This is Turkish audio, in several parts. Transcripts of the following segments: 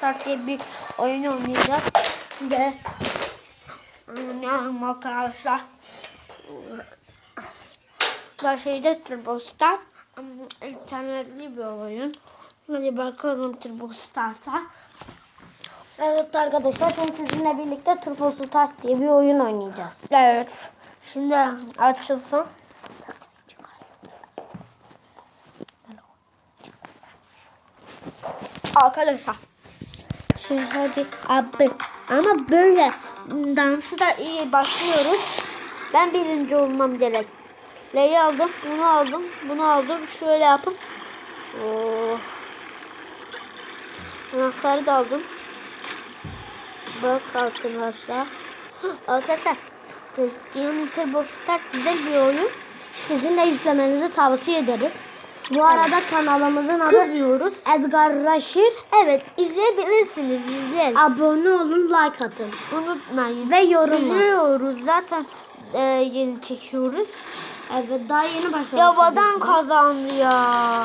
Start diye bir oyun oynayacağız. Ve oynayalım arkadaşlar. Başlayacağız Turbo Start. İnternetli bir oyun. Hadi bakalım Turbo Start'a. Evet arkadaşlar şimdi sizinle birlikte Turbo Stars diye bir oyun oynayacağız. Evet. Şimdi açılsın. Arkadaşlar. Şimdi hadi abi. Ama böyle dansı da iyi başlıyoruz. Ben birinci olmam gerek. L'yi aldım, bunu aldım, bunu aldım. Şöyle yapıp. Oh. Anahtarı da aldım. Bak arkadaşlar. Arkadaşlar. Cristiano Turbo Start güzel bir oyun. Sizin de yüklemenizi tavsiye ederiz. Bu arada kanalımızın adı Kızmıyoruz. Edgar Raşir. Evet izleyebilirsiniz. izleyin. Abone olun, like atın. Unutmayın. Ve yorum. İzliyoruz zaten e, yeni çekiyoruz. Evet daha yeni başlamışız. Ya badan zaten. kazandı ya.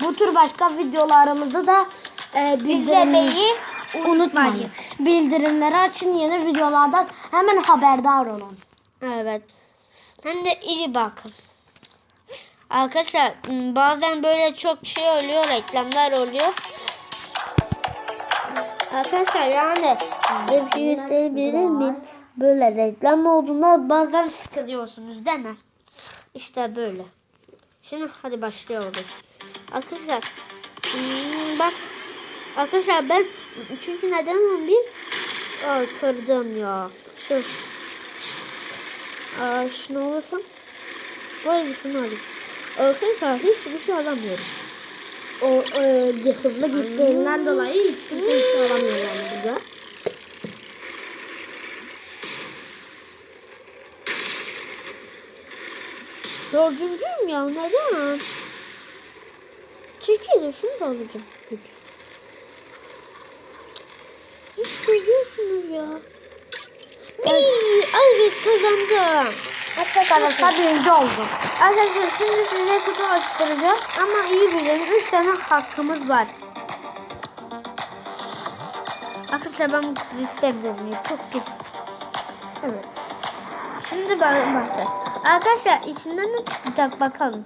Bu tür başka videolarımızı da e, İzlemeyi unutmayın. Bildirimleri açın yeni videolardan hemen haberdar olun. Evet. Hem de iyi bakın. Arkadaşlar bazen böyle çok şey oluyor, reklamlar oluyor. Arkadaşlar yani bir şey gösterebilir miyim? Böyle reklam olduğunda bazen sıkılıyorsunuz değil mi? İşte böyle. Şimdi hadi başlıyoruz. Arkadaşlar bak arkadaşlar ben çünkü neden onu bir Aa, kırdım ya. Şu Aa, şunu alırsam Haydi şunu alayım. Arkadaşlar hiçbir şey alamıyorum. O e, hızlı gittiğinden dolayı hiç kimse bir şey alamıyor yani burada. Dördüncüyüm ya neden? Çekil şunu da alacağım. Üç. Hiç görüyorsunuz ya. İyi, evet kazandım. Arkadaşlar birinci oldum. Arkadaşlar şimdi size kutu açtıracağım. Ama iyi bilin 3 tane hakkımız var. Arkadaşlar ben bu kutuyu istemiyorum ya. Çok pis. Evet. Şimdi ben başla. Arkadaşlar içinden ne çıkacak bakalım.